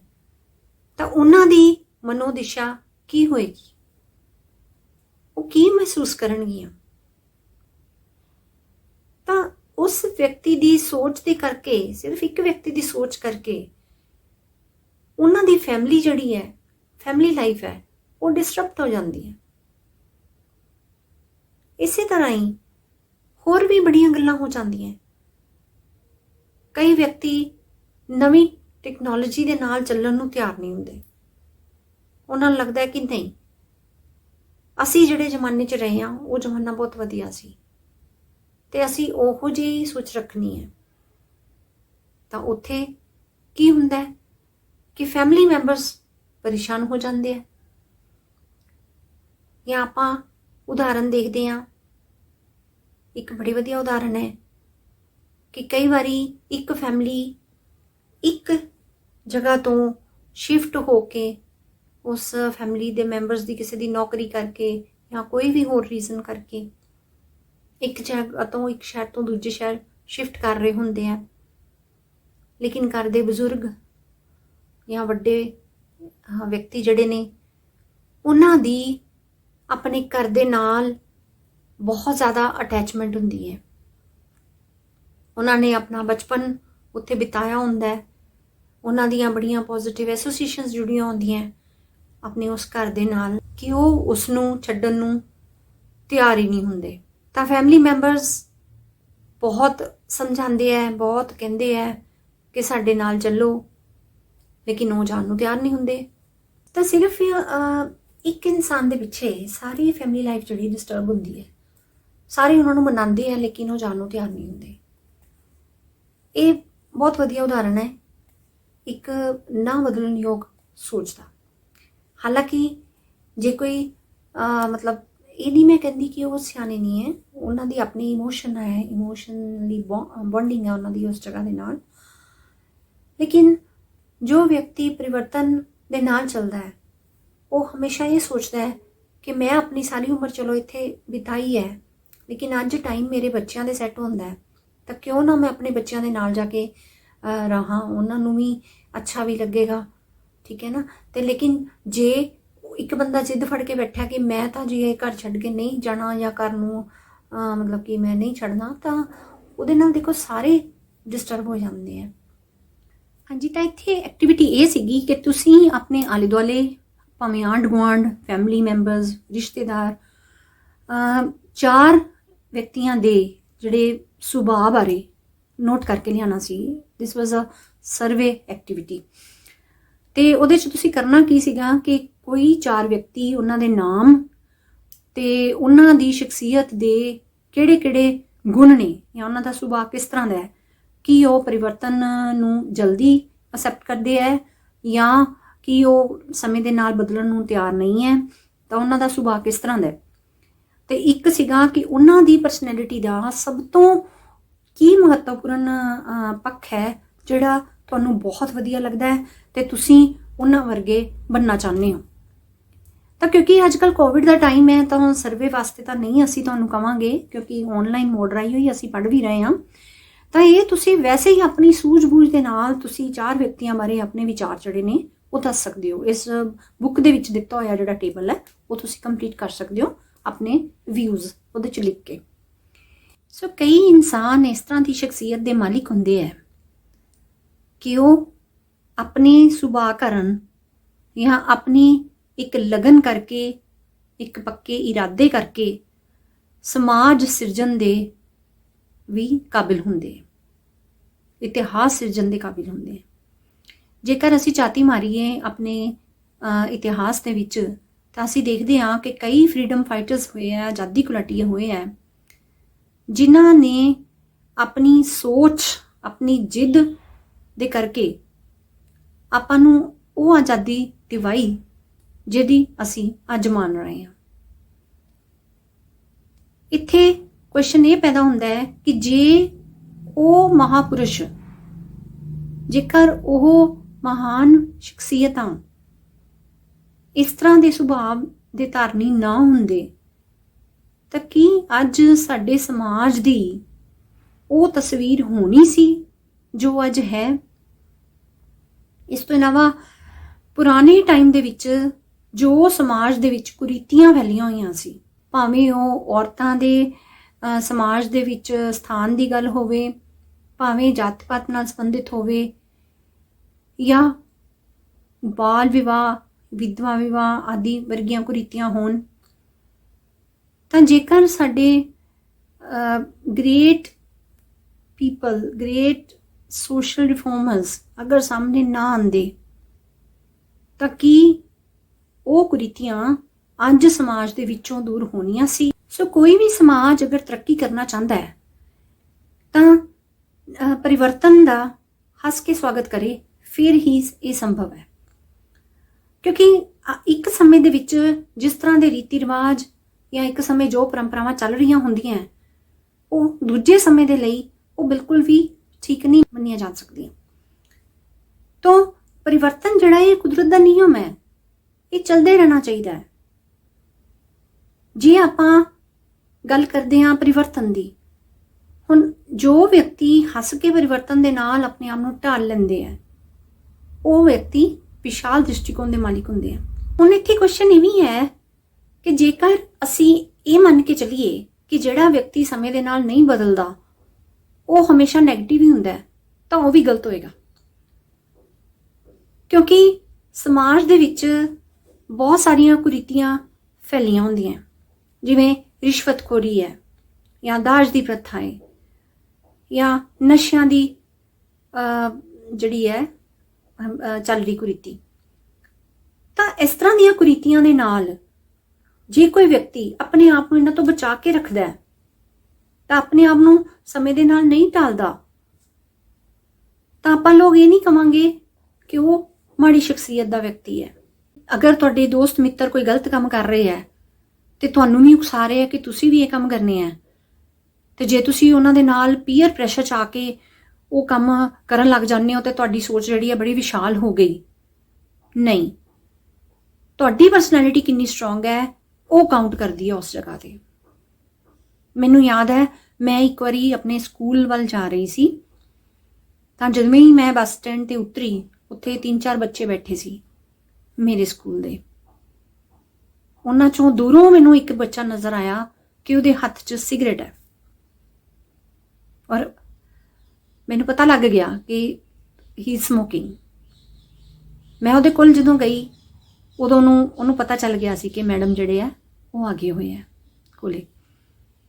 ਤਾਂ ਉਹਨਾਂ ਦੀ ਮਨੋਦਿਸ਼ਾ ਕੀ ਹੋਏਗੀ? ਉਹ ਕੀ ਮਹਿਸੂਸ ਕਰਨਗੀਆਂ? ਤਾਂ ਉਸ ਵਿਅਕਤੀ ਦੀ ਸੋਚ ਦੇ ਕਰਕੇ, ਸਿਰਫ ਇੱਕ ਵਿਅਕਤੀ ਦੀ ਸੋਚ ਕਰਕੇ, ਉਹਨਾਂ ਦੀ ਫੈਮਿਲੀ ਜਿਹੜੀ ਹੈ ਫੈਮਿਲੀ ਲਾਈਫ ਹੈ ਉਹ ਡਿਸਟਰਬਡ ਹੋ ਜਾਂਦੀ ਹੈ। ਇਸੇ ਤਰ੍ਹਾਂ ਹੀ ਹੋਰ ਵੀ ਬੜੀਆਂ ਗੱਲਾਂ ਹੋ ਜਾਂਦੀਆਂ ਕਈ ਵਿਅਕਤੀ ਨਵੀਂ ਟੈਕਨੋਲੋਜੀ ਦੇ ਨਾਲ ਚੱਲਣ ਨੂੰ ਤਿਆਰ ਨਹੀਂ ਹੁੰਦੇ। ਉਹਨਾਂ ਨੂੰ ਲੱਗਦਾ ਹੈ ਕਿ ਨਹੀਂ, ਅਸੀਂ ਜਿਹੜੇ ਜ਼ਮਾਨੇ 'ਚ ਰਹੇ ਹਾਂ, ਉਹ ਜ਼ਮਾਨਾ ਬਹੁਤ ਵਧੀਆ ਸੀ ਤੇ ਅਸੀਂ ਉਹੋ ਜਿਹੀ ਸੋਚ ਰੱਖਣੀ ਹੈ। ਤਾਂ ਉੱਥੇ ਕੀ ਹੁੰਦਾ ਹੈ ਕਿ ਫੈਮਿਲੀ ਮੈਂਬਰਸ ਪਰੇਸ਼ਾਨ ਹੋ ਜਾਂਦੇ ਆ ਜਾਂ ਆਪਾਂ ਉਦਾਹਰਨ ਦੇਖਦੇ ਹਾਂ। ਇੱਕ ਬੜੀ ਵਧੀਆ ਉਦਾਹਰਨ ਹੈ ਕਿ ਕਈ ਵਾਰੀ ਇੱਕ ਫੈਮਿਲੀ ਇੱਕ ਜਗ੍ਹਾ ਤੋਂ ਸ਼ਿਫਟ ਹੋ ਕੇ ਉਸ ਫੈਮਿਲੀ ਦੇ ਮੈਂਬਰਸ ਦੀ ਕਿਸੇ ਦੀ ਨੌਕਰੀ ਕਰਕੇ ਜਾਂ ਕੋਈ ਵੀ ਹੋਰ ਰੀਜ਼ਨ ਕਰਕੇ ਇੱਕ ਜਗ੍ਹਾ ਤੋਂ ਇੱਕ ਸ਼ਹਿਰ ਤੋਂ ਦੂਜੇ ਸ਼ਹਿਰ ਸ਼ਿਫਟ ਕਰ ਰਹੇ ਹੁੰਦੇ ਆ। ਲੇਕਿਨ ਘਰ ਦੇ ਬਜ਼ੁਰਗ ਜਾਂ ਵੱਡੇ ਵਿਅਕਤੀ ਜਿਹੜੇ ਨੇ, ਉਹਨਾਂ ਦੀ ਆਪਣੇ ਘਰ ਦੇ ਨਾਲ ਬਹੁਤ ਜ਼ਿਆਦਾ ਅਟੈਚਮੈਂਟ ਹੁੰਦੀ ਹੈ। ਉਹਨਾਂ ਨੇ ਆਪਣਾ ਬਚਪਨ ਉੱਥੇ ਬਿਤਾਇਆ ਹੁੰਦਾ ਹੈ। ਉਹਨਾਂ ਦੀਆਂ ਬੜੀਆਂ ਪੋਜ਼ਿਟਿਵ ਐਸੋਸੀਏਸ਼ਨਸ ਜੁੜੀਆਂ ਹੁੰਦੀਆਂ ਆਪਣੇ ਉਸ ਘਰ ਦੇ ਨਾਲ ਕਿ ਉਹ ਉਸ ਨੂੰ ਛੱਡਣ ਨੂੰ ਤਿਆਰ ਹੀ ਨਹੀਂ ਹੁੰਦੇ। ਤਾਂ ਫੈਮਿਲੀ ਮੈਂਬਰਸ ਬਹੁਤ ਸਮਝਾਉਂਦੇ ਆ ਬਹੁਤ ਕਹਿੰਦੇ ਆ ਕਿ ਸਾਡੇ ਨਾਲ ਚੱਲੋ, ਲੇਕਿਨ ਉਹ ਜਾਣ ਨੂੰ ਤਿਆਰ ਨਹੀਂ ਹੁੰਦੇ। ਤਾਂ ਸਿਰਫ ਇੱਕ ਇਨਸਾਨ ਦੇ ਪਿੱਛੇ ਸਾਰੀ ਫੈਮਿਲੀ ਲਾਈਫ ਜਿਹੜੀ ਡਿਸਟਰਬ ਹੁੰਦੀ ਹੈ। ਸਾਰੇ ਉਹਨਾਂ ਨੂੰ ਮਨਾਉਂਦੇ ਆ, ਲੇਕਿਨ ਉਹ ਜਾਣ ਨੂੰ ਤਿਆਰ ਨਹੀਂ ਹੁੰਦੇ। ਇਹ ਬਹੁਤ ਵਧੀਆ ਉਦਾਹਰਣ ਹੈ। ਇੱਕ ਨਾ ਬਦਲਣ ਯੋਗ ਸੋਚ ਦਾ। ਹਾਲਾਂਕਿ ਜੇ ਕੋਈ ਮਤਲਬ ਇਹ ਨਹੀਂ ਮੈਂ ਕਹਿੰਦੀ ਕਿ ਉਹ ਸਿਆਣੇ ਨਹੀਂ ਹੈ। ਉਹਨਾਂ ਦੀ ਆਪਣੀ ਇਮੋਸ਼ਨ ਹੈ ਇਮੋਸ਼ਨਲੀ ਬੌਂਡਿੰਗ ਹੈ ਉਹਨਾਂ ਦੀ ਉਸ ਜਗ੍ਹਾ ਦੇ ਨਾਲ। ਲੇਕਿਨ ਜੋ ਵਿਅਕਤੀ ਪਰਿਵਰਤਨ ਦੇ ਨਾਲ ਚੱਲਦਾ ਹੈ ਉਹ ਹਮੇਸ਼ਾ ਇਹ ਸੋਚਦਾ ਹੈ ਕਿ ਮੈਂ ਆਪਣੀ ਸਾਰੀ ਉਮਰ ਚਲੋ ਇੱਥੇ ਬਿਤਾਈ ਹੈ ਲੇਕਿਨ ਅੱਜ ਟਾਈਮ ਮੇਰੇ ਬੱਚਿਆਂ ਦੇ ਸੈੱਟ ਹੁੰਦਾ ਹੈ। ਤਾਂ ਕਿਉਂ ਨਾ ਮੈਂ ਆਪਣੇ ਬੱਚਿਆਂ ਦੇ ਨਾਲ ਜਾ ਕੇ ਅਹ, ਉਹਨਾਂ ਨੂੰ ਵੀ ਅੱਛਾ ਵੀ ਲੱਗੇਗਾ ਠੀਕ ਹੈ ਨਾ? ਤੇ ਲੇਕਿਨ ਜੇ ਇੱਕ ਬੰਦਾ ਜਿੱਦ ਫੜ ਕੇ ਬੈਠਾ ਕਿ ਮੈਂ ਤਾਂ ਜੀ ਇਹ ਘਰ ਛੱਡ ਕੇ ਨਹੀਂ ਜਾਣਾ ਜਾਂ ਘਰ ਨੂੰ ਮਤਲਬ ਕਿ ਮੈਂ ਨਹੀਂ ਛੱਡਣਾ ਤਾਂ ਉਹਦੇ ਨਾਲ ਦੇਖੋ ਸਾਰੇ ਡਿਸਟਰਬ ਹੋ ਜਾਂਦੇ ਆ। ਹਾਂਜੀ ਤਾਂ ਇੱਥੇ ਐਕਟੀਵਿਟੀ ਇਹ ਸੀਗੀ ਕਿ ਤੁਸੀਂ ਆਪਣੇ ਆਲੇ ਦੁਆਲੇ ਭਾਵੇਂ ਆਂਢ ਗੁਆਂਢ ਫੈਮਿਲੀ ਮੈਂਬਰਸ ਰਿਸ਼ਤੇਦਾਰ ਚਾਰ ਵਿਅਕਤੀਆਂ ਦੇ ਜਿਹੜੇ ਸੁਭਾਅ ਬਾਰੇ ਨੋਟ ਕਰਕੇ ਲਿਆਣਾ ਸੀ। This was a survey activity ਤੇ ਉਹਦੇ ਚ ਤੁਸੀਂ ਕਰਨਾ ਕੀ ਸੀਗਾ ਕਿ ਕੋਈ ਚਾਰ ਵਿਅਕਤੀ, ਉਹਨਾਂ ਦੇ ਨਾਮ ਤੇ ਉਹਨਾਂ ਦੀ ਸ਼ਖਸੀਅਤ ਦੇ ਕਿਹੜੇ-ਕਿਹੜੇ ਗੁਣ ਨੇ ਜਾਂ ਉਹਨਾਂ ਦਾ ਸੁਭਾਅ ਕਿਸ ਤਰ੍ਹਾਂ ਦਾ ਹੈ, ਕੀ ਉਹ ਪਰਿਵਰਤਨ ਨੂੰ ਜਲਦੀ ਅਸੈਪਟ ਕਰਦੇ ਹੈ ਜਾਂ ਕਿ ਉਹ ਸਮੇਂ ਦੇ ਨਾਲ ਬਦਲਣ ਨੂੰ ਤਿਆਰ ਨਹੀਂ ਹੈ, ਤਾਂ ਉਹਨਾਂ ਦਾ ਸੁਭਾਅ ਕਿਸ ਤਰ੍ਹਾਂ ਦਾ ਹੈ? ਤੇ ਇੱਕ ਸੀਗਾ ਕਿ ਉਹਨਾਂ ਦੀ ਪਰਸਨੈਲਿਟੀ ਦਾ ਸਭ ਤੋਂ ਕੀ ਮਹੱਤਵਪੂਰਨ ਪੱਖ ਹੈ, ਜਿਹੜਾ ਤੁਹਾਨੂੰ ਬਹੁਤ ਵਧੀਆ ਲੱਗਦਾ ਹੈ ਤੇ ਤੁਸੀਂ ਉਹਨਾਂ ਵਰਗੇ ਬਣਨਾ ਚਾਹੁੰਦੇ ਹੋ। ਤਾਂ ਕਿਉਂਕਿ ਅੱਜ ਕੱਲ ਕੋਵਿਡ ਦਾ ਟਾਈਮ ਹੈ, ਤਾਂ ਸਰਵੇ ਵਾਸਤੇ ਤਾਂ ਨਹੀਂ ਅਸੀਂ ਤੁਹਾਨੂੰ ਕਵਾਂਗੇ, ਕਿਉਂਕਿ ਆਨਲਾਈਨ ਮੋਡ ਰਾਈ ਹੋਈ ਅਸੀਂ ਪੜ੍ਹ ਵੀ ਰਹੇ ਹਾਂ। ਤਾਂ ਇਹ ਤੁਸੀਂ ਵੈਸੇ ਹੀ ਆਪਣੀ ਸੂਝ-ਬੂਝ ਦੇ ਨਾਲ ਤੁਸੀਂ ਚਾਰ ਵਿਅਕਤੀਆਂ ਬਾਰੇ ਆਪਣੇ ਵਿਚਾਰ ਜਿਹੜੇ ਨੇ ਉਹ ਦੱਸ ਸਕਦੇ ਹੋ। ਇਸ ਬੁੱਕ ਦੇ ਵਿੱਚ ਦਿੱਤਾ ਹੋਇਆ ਜਿਹੜਾ ਟੇਬਲ ਹੈ, ਉਹ ਤੁਸੀਂ ਕੰਪਲੀਟ ਕਰ ਸਕਦੇ ਹੋ ਆਪਣੇ ਵਿਊਜ਼ ਉਹਦੇ ਚ ਲਿਖ ਕੇ। ਸੋ ਕਈ ਇਨਸਾਨ ਇਸ ਤਰ੍ਹਾਂ ਦੀ ਸ਼ਖਸੀਅਤ ਦੇ ਮਾਲਿਕ ਹੁੰਦੇ ਆ ਕਿ ਉਹ ਆਪਣੇ ਸੁਭਾਅ ਕਰਨ ਜਾਂ ਆਪਣੀ ਇੱਕ ਲਗਨ ਕਰਕੇ, ਇੱਕ ਪੱਕੇ ਇਰਾਦੇ ਕਰਕੇ ਸਮਾਜ ਸਿਰਜਣ ਦੇ ਵੀ ਕਾਬਿਲ ਹੁੰਦੇ। ਆ ਇਤਿਹਾਸ ਸਿਰਜਣ ਦੇ ਕਾਬਿਲ ਹੁੰਦੇ। ਆ ਜੇਕਰ ਅਸੀਂ ਚਾਤੀ ਮਾਰੀਏ ਆਪਣੇ ਇਤਿਹਾਸ ਦੇ ਵਿੱਚ, ਤਾਂ ਅਸੀਂ ਦੇਖਦੇ ਹਾਂ ਕਿ ਕਈ ਫਰੀडम ਫਾਈਟਰਸ ਹੋਏ ਆ, ਆਜ਼ਾਦੀ ਘੁਲਾਟੀਏ ਹੋਏ ਆ, ਜਿਨ੍ਹਾਂ ਨੇ ਆਪਣੀ ਸੋਚ, ਆਪਣੀ ਜਿੱਦ ਦੇ ਕਰਕੇ ਆਪਾਂ ਨੂੰ ਉਹ ਆਜ਼ਾਦੀ ਦਿਵਾਈ ਜਿਹਦੀ ਅਸੀਂ ਅੱਜ ਮੰਨ ਰਹੇ ਹਾਂ। ਇੱਥੇ ਕੁਐਸਚਨ ਇਹ ਪੈਦਾ ਹੁੰਦਾ ਹੈ ਕਿ ਜੇ ਉਹ ਮਹਾਪੁਰਸ਼ ਜੇਕਰ ਉਹ ਮਹਾਨ ਸ਼ਖਸੀਅਤਾਂ। ਇਸ ਤਰ੍ਹਾਂ ਦੇ ਸੁਭਾਅ ਦੇ ਧਾਰਨੀ ਨਾ ਹੁੰਦੇ, ਤਾਂ ਕੀ ਅੱਜ ਸਾਡੇ ਸਮਾਜ ਦੀ ਉਹ ਤਸਵੀਰ ਹੋਣੀ ਸੀ ਜੋ ਅੱਜ ਹੈ? ਇਸ ਤੋਂ ਇਲਾਵਾ ਪੁਰਾਣੇ ਟਾਈਮ ਦੇ ਵਿੱਚ ਜੋ ਸਮਾਜ ਦੇ ਵਿੱਚ ਕੁਰੀਤੀਆਂ ਫੈਲੀਆਂ ਹੋਈਆਂ ਸੀ, ਭਾਵੇਂ ਉਹ ਔਰਤਾਂ ਦੇ ਸਮਾਜ ਦੇ ਵਿੱਚ ਸਥਾਨ ਦੀ ਗੱਲ ਹੋਵੇ, ਭਾਵੇਂ ਜਾਤ-ਪਾਤ ਨਾਲ ਸੰਬੰਧਿਤ ਹੋਵੇ ਜਾਂ ਬਾਲ ਵਿਵਾਹ, ਵਿਧਵਾ ਵਿਵਾਹ ਆਦਿ ਵਰਗੀਆਂ ਕੁਰੀਤੀਆਂ ਹੋਣ, ਤਾਂ ਜੇਕਰ ਸਾਡੇ great people great social reformers ਅਗਰ ਸਾਹਮਣੇ ਨਾ ਆਂਦੇ ਤਾਂ ਕੀ ਉਹ ਕੁਰੀਤੀਆਂ ਅੱਜ ਸਮਾਜ ਦੇ ਵਿੱਚੋਂ ਦੂਰ ਹੋਣੀਆਂ ਸੀ? ਸੋ ਕੋਈ ਵੀ ਸਮਾਜ ਅਗਰ ਤਰੱਕੀ ਕਰਨਾ ਚਾਹੁੰਦਾ ਹੈ, ਤਾਂ ਪਰਿਵਰਤਨ ਦਾ ਹੱਸ ਕੇ ਸਵਾਗਤ ਕਰੇ। ਫਿਰ ਹੀ ਇਹ ਸੰਭਵ ਹੈ। ਕਿਉਂਕਿ ਇੱਕ ਸਮੇਂ ਦੇ ਵਿੱਚ ਜਿਸ ਤਰ੍ਹਾਂ ਦੇ ਰੀਤੀ ਰਿਵਾਜ ਜਾਂ ਇੱਕ ਸਮੇਂ ਜੋ ਪਰੰਪਰਾਵਾਂ ਚੱਲ ਰਹੀਆਂ ਹੁੰਦੀਆਂ, ਉਹ ਦੂਜੇ ਸਮੇਂ ਦੇ ਲਈ ਉਹ ਬਿਲਕੁਲ ਵੀ ਠੀਕ ਨਹੀਂ ਮੰਨੀਆਂ ਜਾ ਸਕਦੀਆਂ। ਤੋਂ ਪਰਿਵਰਤਨ ਜਿਹੜਾ ਇਹ ਕੁਦਰਤ ਦਾ ਨਿਯਮ ਹੈ, ਇਹ ਚੱਲਦੇ ਰਹਿਣਾ ਚਾਹੀਦਾ ਹੈ। ਜੇ ਆਪਾਂ ਗੱਲ ਕਰਦੇ ਹਾਂ ਪਰਿਵਰਤਨ ਦੀ, ਹੁਣ ਜੋ ਵਿਅਕਤੀ ਹੱਸ ਕੇ ਪਰਿਵਰਤਨ ਦੇ ਨਾਲ ਆਪਣੇ ਆਪ ਨੂੰ ਢਾਲ ਲੈਂਦੇ ਆ ਉਹ ਵਿਅਕਤੀ ਵਿਸ਼ਾਲ ਦ੍ਰਿਸ਼ਟੀਕੋਣ ਦੇ ਮਾਲਿਕ ਹੁੰਦੇ ਆ। ਹੁਣ ਇੱਥੇ ਕੁਐਸਚਨ ਇਹ ਵੀ ਹੈ ਕਿ ਜੇਕਰ ਅਸੀਂ ਇਹ ਮੰਨ ਕੇ ਚੱਲੀਏ ਕਿ ਜਿਹੜਾ ਵਿਅਕਤੀ ਸਮੇਂ ਦੇ ਨਾਲ ਨਹੀਂ ਬਦਲਦਾ, ਉਹ ਹਮੇਸ਼ਾ 네ਗੇਟਿਵ ਹੀ ਹੁੰਦਾ ਤਾਂ ਉਹ ਵੀ ਗਲਤ ਹੋਏਗਾ। ਕਿਉਂਕਿ ਸਮਾਜ ਦੇ ਵਿੱਚ ਬਹੁਤ ਸਾਰੀਆਂ ਕੁਰੀਤੀਆਂ ਫੈਲੀਆਂ ਹੁੰਦੀਆਂ ਜਿਵੇਂ ਰਿਸ਼ਵਤਖੋਰੀ ਹੈ, ਜਾਂ ਦਾਜ ਦੀ ਪ੍ਰਥਾ ਹੈ, ਜਾਂ ਨਸ਼ਿਆਂ ਦੀ ਜਿਹੜੀ ਹੈ ਚੱਲ ਰਹੀ ਕੁਰੀਤੀ। ਤਾਂ ਇਸ ਤਰ੍ਹਾਂ ਦੀਆਂ ਕੁਰੀਤੀਆਂ ਦੇ ਨਾਲ ਜੇ ਕੋਈ ਵਿਅਕਤੀ ਆਪਣੇ ਆਪ ਨੂੰ ਇਹਨਾਂ ਤੋਂ ਬਚਾ ਕੇ ਰੱਖਦਾ ਹੈ, ਤਾਂ ਆਪਣੇ ਆਪ ਨੂੰ ਸਮੇਂ ਦੇ ਨਾਲ ਨਹੀਂ ਢਾਲਦਾ ਤਾਂ ਆਪਾਂ ਲੋਕ ਇਹ ਨਹੀਂ ਕਵਾਂਗੇ ਕਿ ਉਹ ਮਾੜੀ ਸ਼ਖਸੀਅਤ ਦਾ ਵਿਅਕਤੀ ਹੈ। ਅਗਰ ਤੁਹਾਡੇ ਦੋਸਤ ਮਿੱਤਰ ਕੋਈ ਗਲਤ ਕੰਮ ਕਰ ਰਹੇ ਹੈ, ਤੇ ਤੁਹਾਨੂੰ ਵੀ ਉਕਸਾ ਰਹੇ ਹੈ ਕਿ ਤੁਸੀਂ ਵੀ ਇਹ ਕੰਮ ਕਰਨੇ ਹੈ, ਤੇ ਜੇ ਤੁਸੀਂ ਉਹਨਾਂ ਦੇ ਨਾਲ ਪੀਅਰ ਪ੍ਰੈਸ਼ਰ ਚ ਆ ਕੇ ਉਹ ਕੰਮ ਕਰਨ ਲੱਗ ਜਾਂਦੇ ਹੋ ਤੇ ਤੁਹਾਡੀ ਸੋਚ ਜਿਹੜੀ ਹੈ ਬੜੀ ਵਿਸ਼ਾਲ ਹੋ ਗਈ। ਨਹੀਂ। ਤੁਹਾਡੀ ਪਰਸਨੈਲਿਟੀ ਕਿੰਨੀ ਸਟਰੋਂਗ ਹੈ, ਉਹ ਕਾਊਂਟ ਕਰਦੀ ਹੈ ਉਸ ਜਗ੍ਹਾ ਤੇ। ਮੈਨੂੰ ਯਾਦ ਹੈ, ਮੈਂ ਇੱਕ ਵਾਰੀ ਆਪਣੇ ਸਕੂਲ ਵੱਲ ਜਾ ਰਹੀ ਸੀ। ਤਾਂ ਜਦੋਂ ਹੀ ਮੈਂ ਬੱਸ ਸਟੈਂਡ ਤੇ ਉਤਰੀ, ਉੱਥੇ ਤਿੰਨ ਚਾਰ ਬੱਚੇ ਬੈਠੇ ਸੀ ਮੇਰੇ ਸਕੂਲ ਦੇ। ਉਹਨਾਂ ਚੋਂ ਦੂਰੋਂ ਮੈਨੂੰ ਇੱਕ ਬੱਚਾ ਨਜ਼ਰ ਆਇਆ ਕਿ ਉਹਦੇ ਹੱਥ 'ਚ ਸਿਗਰਟ ਹੈ। ਔਰ ਮੈਨੂੰ ਪਤਾ ਲੱਗ ਗਿਆ ਕਿ ਹੀ ਸਮੋਕਿੰਗ ਮੈਂ ਉਹਦੇ ਕੋਲ ਜਦੋਂ ਗਈ, ਉਦੋਂ ਨੂੰ ਉਹਨੂੰ ਪਤਾ ਚੱਲ ਗਿਆ ਸੀ ਕਿ ਮੈਡਮ ਜਿਹੜੇ ਆ, ਉਹ ਆ ਗਏ ਹੋਏ ਆ ਕੋਲੇ।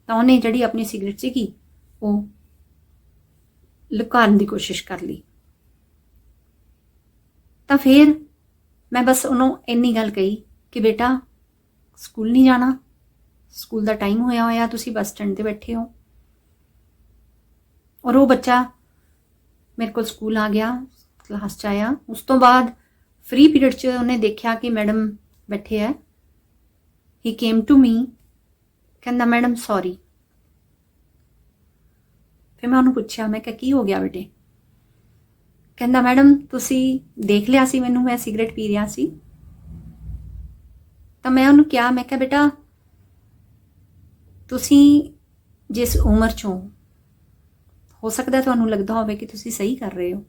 ਤਾਂ ਉਹਨੇ ਜਿਹੜੀ ਆਪਣੀ ਸਿਗਰਟ ਸੀਗੀ, ਉਹ ਲੁਕਾਉਣ ਦੀ ਕੋਸ਼ਿਸ਼ ਕਰ ਲਈ। ਤਾਂ ਫਿਰ ਮੈਂ ਬਸ ਉਹਨੂੰ ਇੰਨੀ ਗੱਲ ਕਹੀ ਕਿ ਬੇਟਾ, ਸਕੂਲ ਨਹੀਂ ਜਾਣਾ। ਸਕੂਲ ਦਾ ਟਾਈਮ ਹੋਇਆ ਹੋਇਆ, ਤੁਸੀਂ ਬੱਸ ਸਟੈਂਡ ਤੇ ਬੈਠੇ ਹੋ। ਔਰ ਉਹ ਬੱਚਾ ਮੇਰੇ ਕੋਲ ਸਕੂਲ ਆ ਗਿਆ, ਕਲਾਸ ਚ ਆਇਆ। ਉਸ ਤੋਂ ਬਾਅਦ ਫ੍ਰੀ ਪੀਰੀਅਡ ਚ ਉਹਨੇ ਦੇਖਿਆ ਕਿ ਮੈਡਮ ਬੈਠੇ ਹੈ ਹੀ ਕੇਮ ਟੂ ਮੀ ਕਹਿੰਦਾ ਮੈਡਮ ਸੌਰੀ ਫਿਰ ਮੈਂ ਉਹਨੂੰ ਪੁੱਛਿਆ, ਮੈਂ ਕਿਹਾ, ਕੀ ਹੋ ਗਿਆ ਬੇਟੇ? ਕਹਿੰਦਾ ਮੈਡਮ ਤੁਸੀਂ ਦੇਖ ਲਿਆ ਸੀ ਮੈਨੂੰ, ਮੈਂ ਸਿਗਰਟ ਪੀ ਰਿਹਾ ਸੀ। ਤਾਂ ਮੈਂ ਉਹਨੂੰ ਕਿਹਾ, ਮੈਂ ਕਿਹਾ, ਬੇਟਾ, ਤੁਸੀਂ ਜਿਸ ਉਮਰ ਚੋਂ ਹੋ ਹੋ ਸਕਦਾ ਤੁਹਾਨੂੰ ਲੱਗਦਾ ਹੋਵੇ ਕਿ ਤੁਸੀਂ ਸਹੀ ਕਰ ਰਹੇ ਹੋ।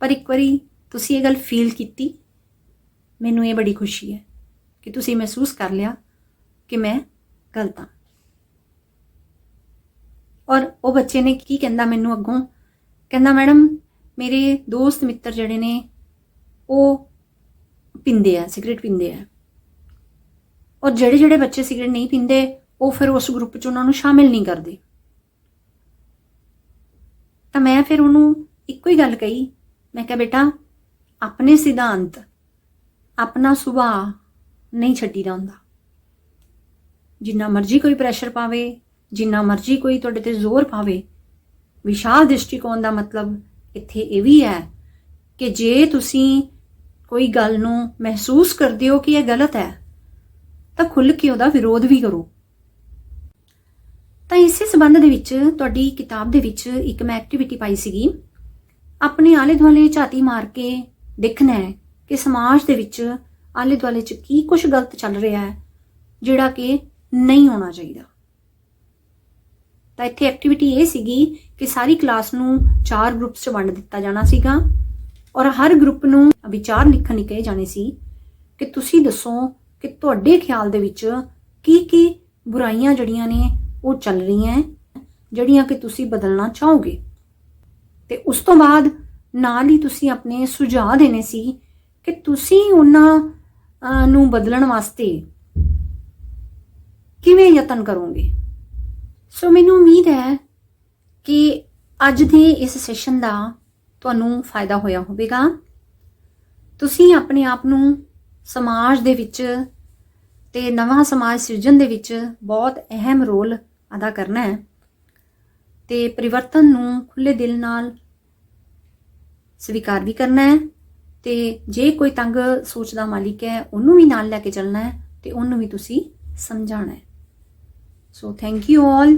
ਪਰ ਇੱਕ ਵਾਰੀ ਤੁਸੀਂ ਇਹ ਗੱਲ ਫੀਲ ਕੀਤੀ, ਮੈਨੂੰ ਇਹ ਬੜੀ ਖੁਸ਼ੀ ਹੈ ਕਿ ਤੁਸੀਂ ਮਹਿਸੂਸ ਕਰ ਲਿਆ ਕਿ ਮੈਂ ਗਲਤ ਹਾਂ। ਔਰ ਉਹ ਬੱਚੇ ਨੇ ਕੀ ਕਹਿੰਦਾ ਮੈਨੂੰ ਅੱਗੋਂ? ਕਹਿੰਦਾ, ਮੈਡਮ, ਮੇਰੇ ਦੋਸਤ ਮਿੱਤਰ ਜਿਹੜੇ ਨੇ, ਉਹ ਪਿੰਦੇ ਆ, ਸਿਗਰਟ ਪਿੰਦੇ ਆ। ਔਰ ਜਿਹੜੇ ਜਿਹੜੇ ਬੱਚੇ ਸਿਗਰਟ ਨਹੀਂ ਪਿੰਦੇ, ਉਹ ਫਿਰ ਉਸ ਗਰੁੱਪ 'ਚ ਉਹਨਾਂ ਨੂੰ ਸ਼ਾਮਿਲ ਨਹੀਂ ਕਰਦੇ। ਤਾਂ ਮੈਂ ਫਿਰ ਉਹਨੂੰ ਇੱਕੋ ਹੀ ਗੱਲ ਕਹੀ। ਮੈਂ ਕਿਹਾ, ਬੇਟਾ, ਆਪਣੇ ਸਿਧਾਂਤ, ਆਪਣਾ ਸੁਭਾਅ ਨਹੀਂ ਛੱਡੀਦਾ ਹੁੰਦਾ। ਜਿੰਨਾ ਮਰਜ਼ੀ ਕੋਈ ਪ੍ਰੈਸ਼ਰ ਪਾਵੇ, ਜਿੰਨਾ ਮਰਜ਼ੀ ਕੋਈ ਤੁਹਾਡੇ ਤੇ ਜ਼ੋਰ ਪਾਵੇ, ਵਿਸ਼ਾਲ ਦ੍ਰਿਸ਼ਟੀਕੋਣ ਦਾ ਮਤਲਬ ਇੱਥੇ ਇਹ ਵੀ ਹੈ ਕਿ ਜੇ ਤੁਸੀਂ ਕੋਈ ਗੱਲ ਨੂੰ ਮਹਿਸੂਸ ਕਰਦੇ ਹੋ ਕਿ ਇਹ ਗਲਤ ਹੈ, ਤਾਂ ਖੁੱਲ੍ਹ ਕੇ ਉਹਦਾ ਵਿਰੋਧ ਵੀ ਕਰੋ। ਤਾਂ ਇਸੇ ਸੰਬੰਧ ਦੇ ਵਿੱਚ ਤੁਹਾਡੀ ਕਿਤਾਬ ਦੇ ਵਿੱਚ ਇੱਕ ਮੈਂ ਐਕਟੀਵਿਟੀ ਪਾਈ ਸੀਗੀ। ਆਪਣੇ ਆਲੇ ਦੁਆਲੇ ਝਾਤੀ ਮਾਰ ਕੇ ਦੇਖਣਾ ਹੈ ਕਿ ਸਮਾਜ ਦੇ ਵਿੱਚ ਆਲੇ ਦੁਆਲੇ 'ਚ ਕੀ ਕੁਝ ਗਲਤ ਚੱਲ ਰਿਹਾ ਹੈ, ਜਿਹੜਾ ਕਿ ਨਹੀਂ ਹੋਣਾ ਚਾਹੀਦਾ। ਤਾਂ ਇੱਥੇ ਐਕਟੀਵਿਟੀ ਇਹ ਸੀਗੀ ਕਿ ਸਾਰੀ ਕਲਾਸ ਨੂੰ ਚਾਰ ਗਰੁੱਪਸ 'ਚ ਵੰਡ ਦਿੱਤਾ ਜਾਣਾ ਸੀਗਾ ਔਰ ਹਰ ਗਰੁੱਪ ਨੂੰ ਵਿਚਾਰ ਲਿਖਣ ਲਈ ਕਹੇ ਜਾਣੇ ਸੀ ਕਿ ਤੁਸੀਂ ਦੱਸੋ ਕਿ ਤੁਹਾਡੇ ਖਿਆਲ ਦੇ ਵਿੱਚ ਕੀ ਕੀ ਬੁਰਾਈਆਂ ਜਿਹੜੀਆਂ ਨੇ ਉਹ ਚੱਲ ਰਹੀਆਂ ਹੈ, ਜਿਹੜੀਆਂ ਕਿ ਤੁਸੀਂ ਬਦਲਣਾ ਚਾਹੋਗੇ। ਤੇ ਉਸ ਤੋਂ ਬਾਅਦ ਨਾਲ ਹੀ ਤੁਸੀਂ ਆਪਣੇ ਸੁਝਾਅ ਦੇਣੇ ਸੀ ਕਿ ਤੁਸੀਂ ਉਹਨਾਂ ਨੂੰ ਬਦਲਣ ਵਾਸਤੇ ਕਿਵੇਂ ਯਤਨ ਕਰੋਗੇ। ਸੋ ਮੈਨੂੰ ਉਮੀਦ ਹੈ ਕਿ ਅੱਜ ਦੇ ਇਸ ਸੈਸ਼ਨ ਦਾ ਤੁਹਾਨੂੰ ਫਾਇਦਾ ਹੋਇਆ ਹੋਵੇਗਾ। ਤੁਸੀਂ ਆਪਣੇ ਆਪ ਨੂੰ ਸਮਾਜ ਦੇ ਵਿੱਚ ਤੇ ਨਵਾਂ ਸਮਾਜ ਸਿਰਜਣ ਦੇ ਵਿੱਚ ਬਹੁਤ ਅਹਿਮ ਰੋਲ ਅਦਾ ਕਰਨਾ ਹੈ। ਤੇ ਪਰਿਵਰਤਨ ਨੂੰ ਖੁੱਲੇ ਦਿਲ ਨਾਲ ਸਵੀਕਾਰ ਵੀ ਕਰਨਾ ਹੈ ਤੇ ਜੇ ਕੋਈ ਤੰਗ ਸੋਚ ਦਾ ਮਾਲਿਕ ਹੈ, ਉਹਨੂੰ ਵੀ ਨਾਲ ਲੈ ਕੇ ਚੱਲਣਾ ਹੈ ਤੇ ਉਹਨੂੰ ਵੀ ਤੁਸੀਂ ਸਮਝਾਉਣਾ ਹੈ। So thank you all